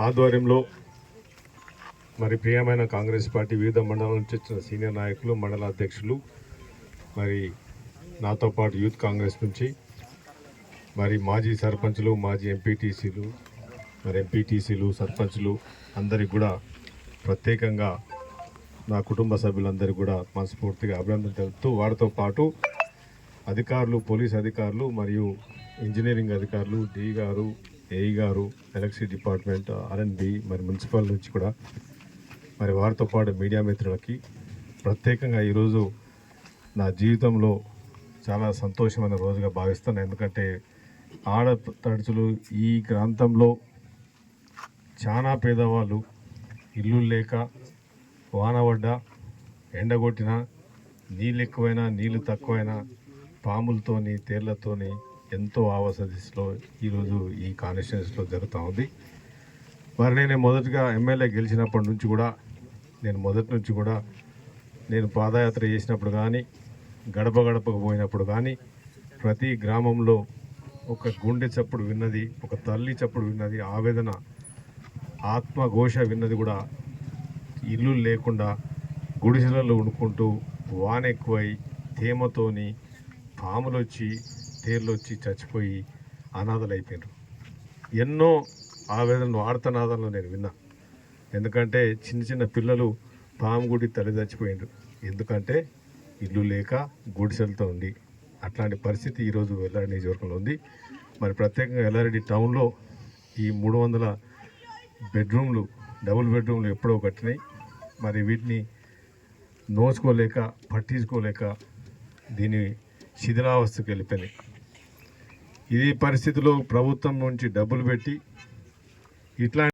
ఆధ్వర్యంలో మరి ప్రియమైన కాంగ్రెస్ పార్టీ వివిధ మండలాల నుంచి వచ్చిన సీనియర్ నాయకులు మండల అధ్యక్షులు మరి నాతో పాటు యూత్ కాంగ్రెస్ నుంచి మరి మాజీ సర్పంచులు మాజీ ఎంపీటీసీలు మరి ఎంపీటీసీలు సర్పంచ్లు అందరికి కూడా ప్రత్యేకంగా నా కుటుంబ సభ్యులందరికీ కూడా మనస్ఫూర్తిగా అభినందన తెలుపుతూ వారితో పాటు అధికారులు పోలీస్ అధికారులు మరియు ఇంజనీరింగ్ అధికారులు డి గారు ఏఈ గారు ఎలక్ట్రిసిటీ డిపార్ట్మెంట్ ఆర్ఎన్బి మరి మున్సిపల్ నుంచి కూడా మరి వారితో పాటు మీడియా మిత్రులకి ప్రత్యేకంగా ఈరోజు నా జీవితంలో చాలా సంతోషమైన రోజుగా భావిస్తాను. ఎందుకంటే ఆడపడుచులు ఈ ప్రాంతంలో చాలా పేదవాళ్ళు ఇల్లు లేక వాన పడ్డా ఎండగొట్టినా నీళ్ళు ఎక్కువైనా నీళ్ళు తక్కువైనా పాములతోని తేళ్ళతోని ఎంతో ఆవసదిలో ఈరోజు ఈ కాన్స్టిట్యున్సీలో జరుగుతూ ఉంది. మరి నేను మొదటగా ఎమ్మెల్యే గెలిచినప్పటి నుంచి కూడా నేను మొదటి నుంచి కూడా నేను పాదయాత్ర చేసినప్పుడు కానీ గడప గడపకు పోయినప్పుడు కానీ ప్రతి గ్రామంలో ఒక గుండె చప్పుడు విన్నది ఒక తల్లి చప్పుడు విన్నది ఆవేదన ఆత్మఘోష విన్నది కూడా ఇల్లు లేకుండా గుడిసెలలో ఉండుకుంటూ వాన ఎక్కువై తేమతోని పాములు వచ్చి తేర్లు వచ్చి చచ్చిపోయి అనాథలు అయిపోయినారు ఎన్నో ఆవేదనలు ఆర్తనాదాలను నేను విన్నా. ఎందుకంటే చిన్న చిన్న పిల్లలు పాము గుడి తల్లి చచ్చిపోయిండ్రు. ఎందుకంటే ఇల్లు లేక గుడిసెలతో ఉండి అట్లాంటి పరిస్థితి ఈరోజు ఎల్లారెడ్డి నియోజకవర్గంలో ఉంది. మరి ప్రత్యేకంగా ఎల్లారెడ్డి టౌన్లో ఈ మూడు వందల బెడ్రూమ్లు డబుల్ బెడ్రూమ్లు ఎప్పుడో కట్టినాయి. మరి వీటిని నోచుకోలేక పట్టించుకోలేక దీని శిథిలావస్థకు వెళ్ళిపోయినాయి. ఇది పరిస్థితిలో ప్రభుత్వం నుంచి డబ్బులు పెట్టి ఇట్లా